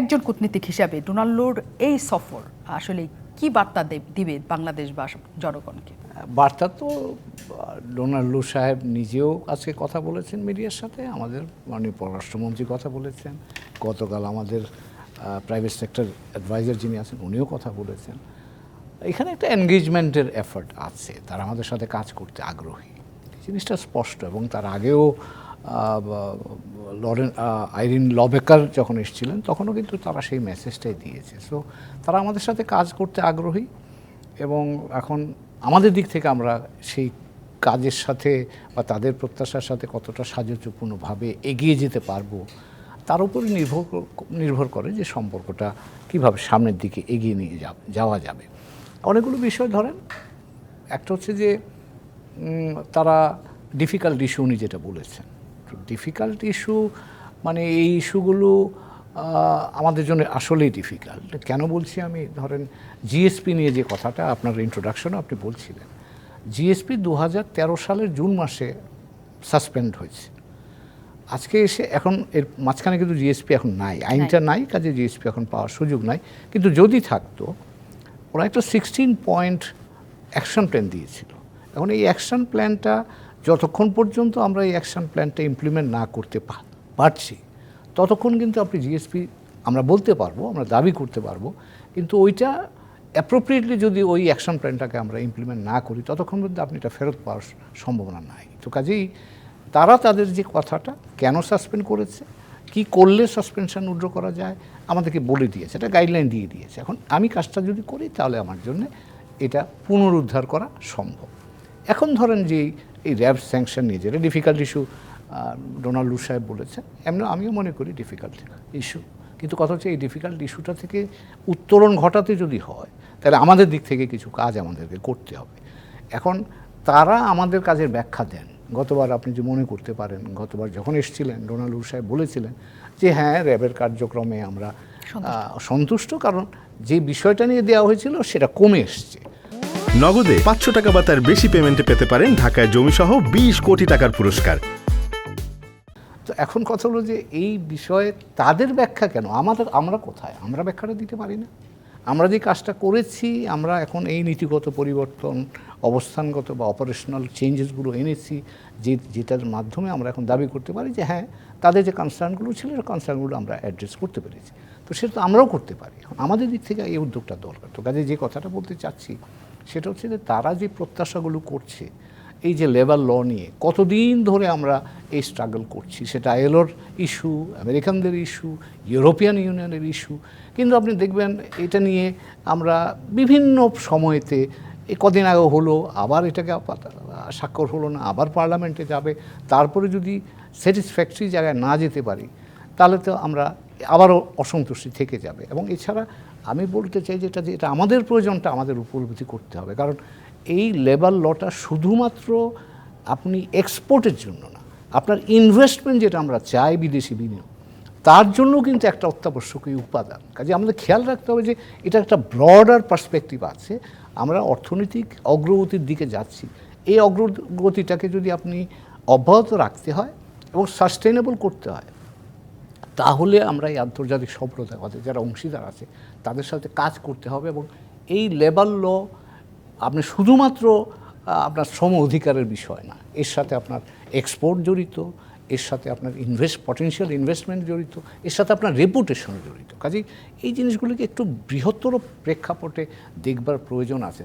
একজন কূটনীতিক হিসাবে ডোনাল্ডোর এই সফর আসলে কি বার্তা দিবে বাংলাদেশ বা জনগণকে? বার্তা তো, ডোনাল্ডো সাহেব নিজেও আজকে কথা বলেছেন মিডিয়ার সাথে, আমাদের মাননীয় পররাষ্ট্রমন্ত্রী কথা বলেছেন, গতকাল আমাদের প্রাইভেট সেক্টর অ্যাডভাইজার যিনি আছেন, উনিও কথা বলেছেন। এখানে একটা এনগেজমেন্টের এফার্ট আছে, তারা আমাদের সাথে কাজ করতে আগ্রহী। জিনিসটা স্পষ্ট এবং তার আগেও লরেন আইরিন লবেকার যখন এসেছিলেন, তখনও কিন্তু তারা সেই মেসেজটাই দিয়েছে। সো তারা আমাদের সাথে কাজ করতে আগ্রহী এবং এখন আমাদের দিক থেকে আমরা সেই কাজের সাথে বা তাদের প্রত্যাশার সাথে কতটা সাহায্যপূর্ণভাবে এগিয়ে যেতে পারব, তার উপর নির্ভর নির্ভর করে যে সম্পর্কটা কীভাবে সামনের দিকে এগিয়ে নিয়ে যাওয়া যাবে। অনেকগুলো বিষয় ধরেন, একটা হচ্ছে যে তারা ডিফিকাল্ট ইস্যু উনি যেটা বলেছেন। ডিফিকাল্ট ইস্যু মানে এই ইস্যুগুলো আমাদের জন্য আসলেই ডিফিকাল্ট কেন বলছি আমি? ধরেন জিএসপি নিয়ে যে কথাটা আপনার ইন্ট্রোডাকশনে আপনি বলছিলেন। জিএসপি দু সালের জুন মাসে সাসপেন্ড হয়েছে। আজকে এসে এখন এর মাঝখানে কিন্তু জিএসপি এখন নাই। আইনটা নাই কাজে জিএসপি এখন পাওয়ার সুযোগ নাই। কিন্তু যদি থাকতো ওরা একটা সিক্সটিন পয়েন্ট অ্যাকশন প্ল্যান দিয়েছিল। এখন এই অ্যাকশন প্ল্যানটা যতক্ষণ পর্যন্ত আমরা এই অ্যাকশন প্ল্যানটা ইমপ্লিমেন্ট না করতে পারছি, ততক্ষণ কিন্তু আপনি জিএসপি আমরা বলতে পারব, আমরা দাবি করতে পারব, কিন্তু ওইটা অ্যাপ্রোপ্রিয়েটলি যদি ওই অ্যাকশন প্ল্যানটাকে আমরা ইমপ্লিমেন্ট না করি, ততক্ষণ পর্যন্ত আপনি এটা ফেরত পাওয়ার সম্ভাবনা নাই। তো কাজেই তারা তাদের যে কথাটা, কেন সাসপেন্ড করেছে, কি করলে সাসপেনশন উড্র করা যায়, আমাদেরকে বলে দিয়েছে, এটা গাইডলাইন দিয়ে দিয়েছে। এখন আমি কাজটা যদি করি, তাহলে আমার জন্য এটা পুনরুদ্ধার করা সম্ভব। এখন ধরেন যে এই র্যাব স্যাংশন নিয়ে যেটা ডিফিকাল্ট ইস্যু ডোনাল্ডু সাহেব বলেছেন। এমনি আমিও মনে করি ডিফিকাল্ট ইস্যু কিন্তু কথা হচ্ছে এই ডিফিকাল্ট ইস্যুটা থেকে উত্তরণ ঘটাতে যদি হয় তাহলে আমাদের দিক থেকে কিছু কাজ আমাদেরকে করতে হবে। এখন তারা আমাদের কাজের ব্যাখ্যা দেন। গতবার আপনি যে মনে করতে পারেন গতবার যখন এসেছিলেন ডোনাল্ড সাহেব বলেছিলেন যে হ্যাঁ র্যাবের কার্যক্রমে আমরা সন্তুষ্ট কারণ যে বিষয়টা নিয়ে দেওয়া হয়েছিল সেটা কমে এসছে। নগদে পাঁচশো টাকা বা তার বেশি পেমেন্টে পেতে পারেন ঢাকায় জমিসহ বিশ কোটি টাকার পুরস্কার। তো এখন কথা হলো যে এই বিষয়ে তাদের ব্যাখ্যা কেন? আমাদের, আমরা কোথায়? আমরা ব্যাখ্যাটা দিতে পারি না। আমরা যে কাজটা করেছি, আমরা এখন এই নীতিগত পরিবর্তন, অবস্থানগত বা অপারেশনাল চেঞ্জেসগুলো এনেছি, যে, যেটার মাধ্যমে আমরা এখন দাবি করতে পারি যে হ্যাঁ তাদের যে কনসার্নগুলো ছিল সেই কনসার্নগুলো আমরা অ্যাড্রেস করতে পেরেছি। তো সেটা তো আমরাও করতে পারি। আমাদের দিক থেকে এই উদ্যোগটা দরকার। তো কাজে যে কথাটা বলতে চাচ্ছি সেটা হচ্ছে যে তারা যে প্রত্যাশাগুলো করছে, এই যে লেবার ল নিয়ে কতদিন ধরে আমরা এই স্ট্রাগল করছি, সেটা আইএলওর ইস্যু আমেরিকানদের ইস্যু ইউরোপিয়ান ইউনিয়নের ইস্যু কিন্তু আপনি দেখবেন এটা নিয়ে আমরা বিভিন্ন সময়তে এ কদিন আগে হলো, আবার এটাকে স্বাক্ষর হলো না, আবার পার্লামেন্টে যাবে, তারপরে যদি স্যাটিসফ্যাক্টরি জায়গায় না যেতে পারি, তাহলে তো আমরা আবারও অসন্তুষ্টি থেকে যাবে। এবং এছাড়া আমি বলতে চাই যেটা যে এটা আমাদের প্রয়োজনটা আমাদের উপলব্ধি করতে হবে। কারণ এই লেবার লটা শুধুমাত্র আপনি এক্সপোর্টের জন্য না, আপনার ইনভেস্টমেন্ট যেটা আমরা চাই বিদেশি বিনিয়োগ, তার জন্য কিন্তু একটা অত্যাবশ্যকীয় উপাদান। কাজে আমাদের খেয়াল রাখতে হবে যে এটা একটা ব্রডার পার্সপেক্টিভ আছে। আমরা অর্থনৈতিক অগ্রগতির দিকে যাচ্ছি। এই অগ্রগতিটাকে যদি আপনি অব্যাহত রাখতে হয় এবং সাস্টেনেবল করতে হয় তাহলে আমরা এই আন্তর্জাতিক সম্প্রদায় যারা অংশীদার আছে, তাদের সাথে কাজ করতে হবে এবং এই লেবার ল আপনি শুধুমাত্র আপনার শ্রম অধিকারের বিষয় না, এর সাথে আপনার এক্সপোর্ট জড়িত, এর সাথে আপনার ইনভেস্ট পটেনশিয়াল ইনভেস্টমেন্ট জড়িত, এর সাথে আপনার রেপুটেশন জড়িত। কাজেই এই জিনিসগুলিকে একটু বৃহত্তর প্রেক্ষাপটে দেখবার প্রয়োজন আছে।